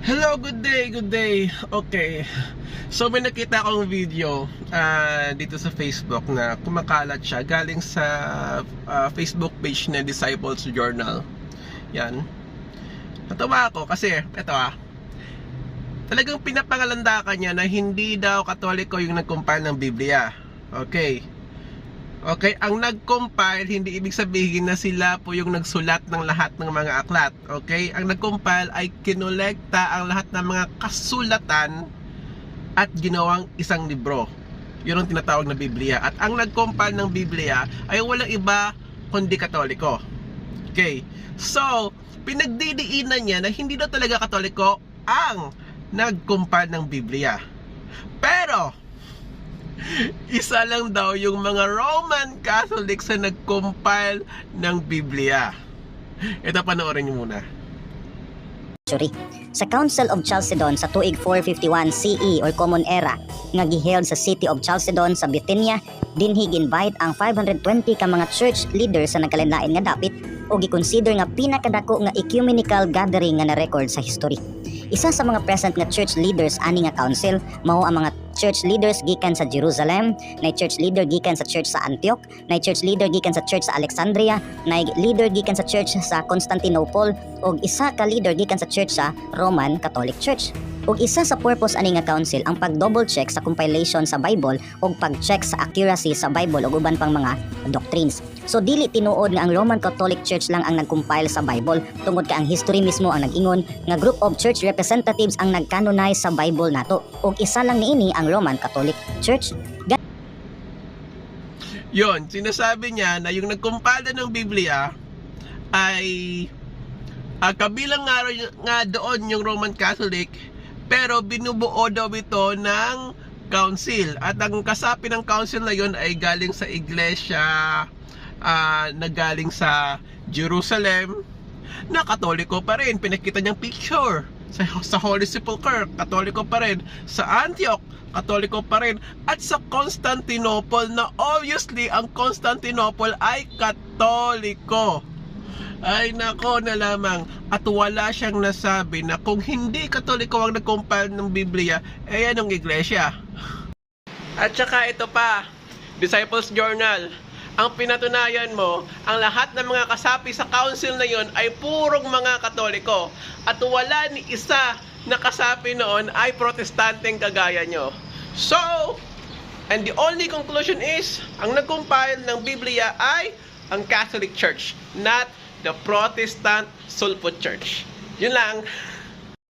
Hello, good day, good day. Okay. So may nakita akong video ah, dito sa Facebook na kumakalat siya galing sa ah, Facebook page na Disciples Journal. Yan. Natawa ako kasi eto ah. Talagang pinapangalandakan niya na hindi daw katoliko yung nag-compile ng Biblia. Okay. Okay, ang nag-compile hindi ibig sabihin na sila po yung nagsulat ng lahat ng mga aklat. Okay? Ang nag-compile ay kinolekta ang lahat ng mga kasulatan at ginawang isang libro. Yun ang tinatawag na Biblia. At ang nag-compile ng Biblia ay walang iba kundi katoliko. Okay? So, pinagdidiinan niya na hindi daw talaga katoliko ang nag-compile ng Biblia. Pero, isa lang daw yung mga Roman Catholics na nag-compile ng Biblia. Ito panoorin niyo muna. century. Sa Council of Chalcedon sa tuig 451 CE or Common Era nga giheld sa City of Chalcedon sa Bithynia, dinhi invite ang 520 ka mga church leaders sa nagkalinlain nga dapit o gikonsider nga pinakadako nga ecumenical gathering nga na-record sa history. Isa sa mga present nga church leaders ani nga council mao ang mga church leaders gikan sa Jerusalem, na church leader gikan sa church sa Antioch, na church leader gikan sa church sa Alexandria, na leader gikan sa church sa Constantinople ug isa ka leader gikan sa church sa Roman Catholic Church. Ug isa sa purpose ani nga council ang pag-double check sa compilation sa Bible ug pag-check sa accuracy sa Bible ug uban pang mga doctrines. So dili tinuod nga ang Roman Catholic Church lang ang nag-compile sa Bible tungod ka ang history mismo ang nag-ingon nga group of church representatives ang nag-canonize sa Bible nato ug isa lang niini ang Roman Catholic Church. Yon, sinasabi niya na yung nag-compile ng Biblia ay ah, kabilang nga, nga doon yung Roman Catholic pero binubuo daw ito ng council. At ang kasapi ng council na yon ay galing sa iglesia ah, na galing sa Jerusalem na katoliko pa rin. Pinakita niyang picture sa, sa Holy Sepulchre katoliko pa rin. Sa Antioch katoliko pa rin. At sa Constantinople na obviously ang Constantinople ay katoliko ay nako na lamang. At wala siyang nasabi na kung hindi katoliko ang nag-compile ng Biblia eh anong iglesia? At saka ito pa Disciples Journal. Ang pinatunayan mo, ang lahat ng mga kasapi sa council na yon ay purong mga katoliko. At wala ni isa na kasapi noon ay protestanteng kagaya nyo. So, and the only conclusion is, ang nag-compile ng Biblia ay ang Catholic Church, not the Protestant Sulfur Church. Yun lang.